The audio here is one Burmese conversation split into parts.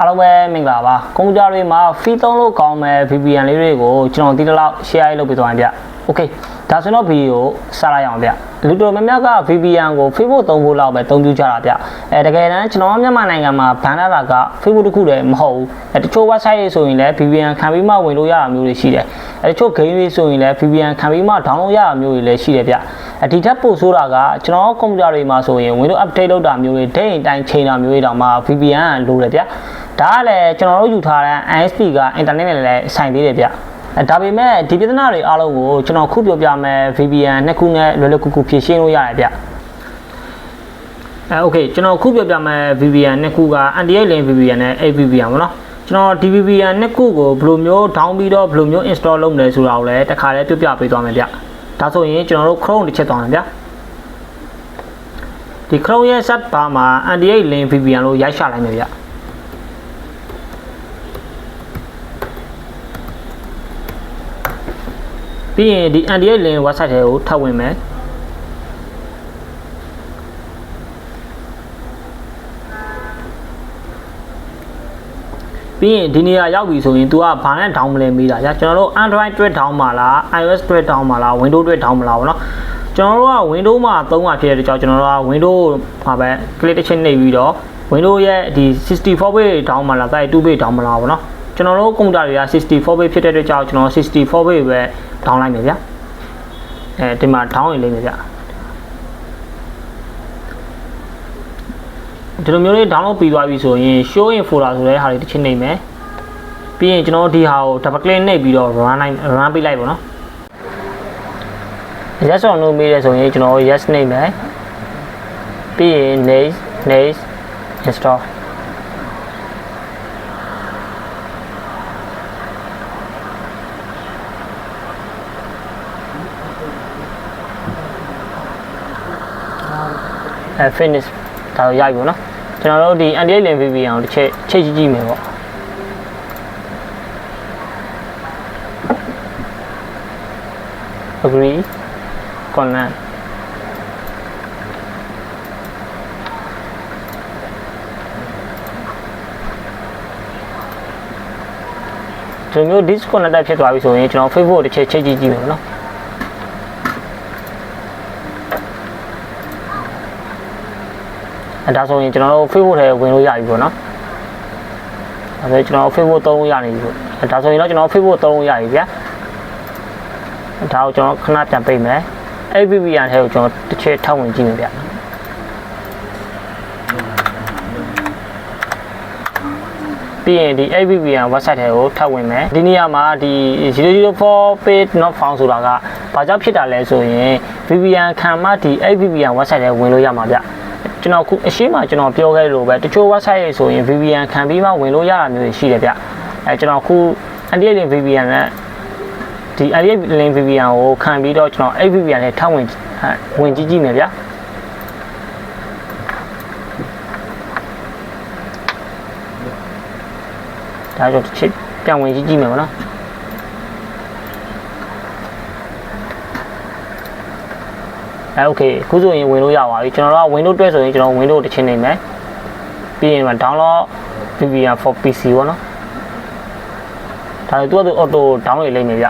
အားလုံးပဲမင်္ဂလာပါကွန်ပျူတာတွေမှာ fee သုံးလို့ကောင်းမဲ့ VPN လေးတွေကိုကျွန်တော်ဒီတစ်လောက် share လုပ်ပေးသွားရင်ဗျ Okay ဒါဆိုတော့ဗီဒီယိုစလိုက်အောင်ဗျလူတော်များများက VPN ကို Facebook သုံးဖို့လောက်ပဲအသုံးပြုကြတာဗျအဲတကယ်တမ်းကျွန်တော်မြန်မာနိုင်ငံမှာဘန်နာတာက Facebook တခုတည်းမဟုတ်ဘူးအဲတချို့ website တွေဆိုရင်လည်း VPN ခံပြီးမှဝင်လို့ရတာမျိုးတွေရှိတယ်အဲတချို့ game တွေဆိုရင်လည်း VPN ခံပြီးမှ download ရတာမျိုးတွေလည်းရှိတယ်ဗျအဒီထက်ပိုဆိုးတာကကျွန်တော်ကွန်ပျူတာတွေမှာဆိုရင် Windows update လုပ်တာမျိုးတွေဒိတ်တိုင်းချိန်တာမျိုးတွေတောင်မှ VPN ကလိုတယ်ဗျ ဒါကလည်းကျွန်တော်တို့ယူထားတဲ့ ISP က internet နဲ့လည်းဆိုင်သေးတယ်ဗျအဲဒါပေမဲ့ဒီပြဿနာတွေအားလုံးကိုကျွန်တော်ခုပြောပြမယ် VPN နှစ်ခုနဲ့လွယ်လွယ်ကူကူဖြည့်ရှင်းလို့ရတယ်ဗျအဲ okay ကျွန်တော်ခုပြောပြမယ် VPN နှစ်ခုက anti link VPN နဲ့ AVPN ပေါ့နော်ကျွန်တော် DVPN နှစ်ခုကိုဘယ်လိုမျိုး down ပြီးတော့ဘယ်လိုမျိုး install လုပ်မလဲဆိုတာကိုလည်းတစ်ခါလေးပြပြပေးသွားမယ်ဗျဒါဆိုရင်ကျွန်တော်တို့ Chrome တစ်ချက်သွားမယ်ဗျဒီ Chrome ရဲ့ search bar မှာ anti link VPN လို့ရိုက်ရှာလိုက်မယ်ဗျ ပြီးရင်ဒီ anti link website တွေကိုထပ်ဝင်မယ်ပြီးရင်ဒီနေရာရောက်ပြီဆိုရင် तू ကဘာနဲ့ down မလဲမေးတာကြာကျွန်တော်တို့ Android တွေ့ down မှာလား iOS တွေ့ down မှာလား Windows တွေ့ down မှာလားဗောနော်ကျွန်တော်တို့က Windows မှာသုံးမှာဖြစ်တဲ့အတွက်ကြောင့်ကျွန်တော်တို့က Windows မှာပဲ click တစ်ချက်နှိပ်ပြီးတော့ Windows ရဲ့ဒီ64 bit down မှာလား32 bit down မှာလားဗောနော် ကျွန်တော်တို့ကွန်ပျူတာတွေက64 bit ဖြစ်တဲ့အတွက်ကြောင့်ကျွန်တော်64 bit ပဲ down လိုက်မယ်ဗျာအဲဒီမှာ down ရင်လိမ့်မယ်ဗျာဒီလိုမျိုးလေး download ပြီးသွားပြီဆိုရင် show in folder ဆိုတဲ့ဟာတွေတစ်ချက်နှိပ်မယ်ပြီးရင်ကျွန်တော်ဒီဟာကို double click နှိပ်ပြီးတော့ run လိုက် run ပေးလိုက်ပါတော့ yes or no မေးတယ်ဆိုရင်ကျွန်တော် yes နှိပ်မယ်ပြီးရင် next next install အဲ finish ဒါတော့ရိုက်ပြီနော်ကျွန်တော်တို့ဒီ anti link VPN ကိုတစ်ချက်ချိတ်ကြည့်ကြည့်မယ်ပေါ့ agree consent ဒီလိုမျိုး disconnected ဖြစ်သွားပြီဆိုရင်ကျွန်တော် Facebook တစ်ချက်ချိတ်ကြည့်ကြည့်မယ်ပေါ့နော် ဒါဆိုရင်ကျွန်တော်တို့ Facebook ထဲဝင်လို့ရပြီပေါ့နော်အဲဒါကျွန်တော် Facebook သုံးလို့ရနေပြီပေါ့အဲဒါဆိုရင်တော့ကျွန်တော် Facebook သုံးလို့ရပြီဗျာဒါကိုကျွန်တော်ခဏပြန်ပိတ်မယ် AVPN ထဲကိုကျွန်တော်တစ်ချက်ထောက်ဝင်ကြည့်မယ်ဗျပြီးရင်ဒီ AVPN website ထဲကိုထပ်ဝင်မယ်ဒီနေရာမှာဒီ004 page not found ဆိုတာကဘာကြောင့်ဖြစ်တာလဲဆိုရင် VPN ခံမှဒီ AVPN website ထဲဝင်လို့ရမှာဗျ ကျွန်တော်ခုအရှိမကျွန်တော်ပြောခဲ့လို့ပဲတချို့ website တွေဆိုရင် VPN ခံပြီးမှဝင်လို့ရတာမျိုးတွေရှိတယ်ဗျအဲကျွန်တော်ခု anti-link VPN နဲ့ဒီ anti link VPN ကိုခံပြီးတော့ကျွန်တော် AVPN နဲ့ထောက်ဝင်ဝင်ကြည့်ကြည့်မယ်ဗျာဒါကြောင့်တစ်ချက်ပြန်ဝင်ကြည့်ကြည့်မယ်ဗောနော် အဲโอเคခုဆိုရင်ဝင်လို့ရပါပြီကျွန်တော်တို့က Windows တွဲဆိုရင်ကျွန်တော် Windows တစ်ချက်နေမယ်ပြီးရင်မှာ download VPN for PC ဗောနော်ဒါလည်းသူကသူ auto download လိမ့်မယ်ဗျ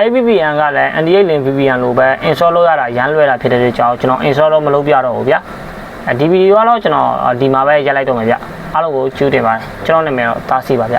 AVPN ကလည်း NDA link VPN လိုပဲ install လုပ်ရတာရမ်းလွယ်တာဖြစ်တဲ့ကြောင့်ကျွန်တော် install တော့မလုပ်ပြတော့ဘူးဗျအဲဒီဗီဒီယိုကတော့ကျွန်တော်ဒီမှာပဲရိုက်လိုက်တော့မယ်ဗျအားလုံးကိုကျေးဇူးတင်ပါတယ်ကျွန်တော်နာမည်တော့တားစီပါဗျ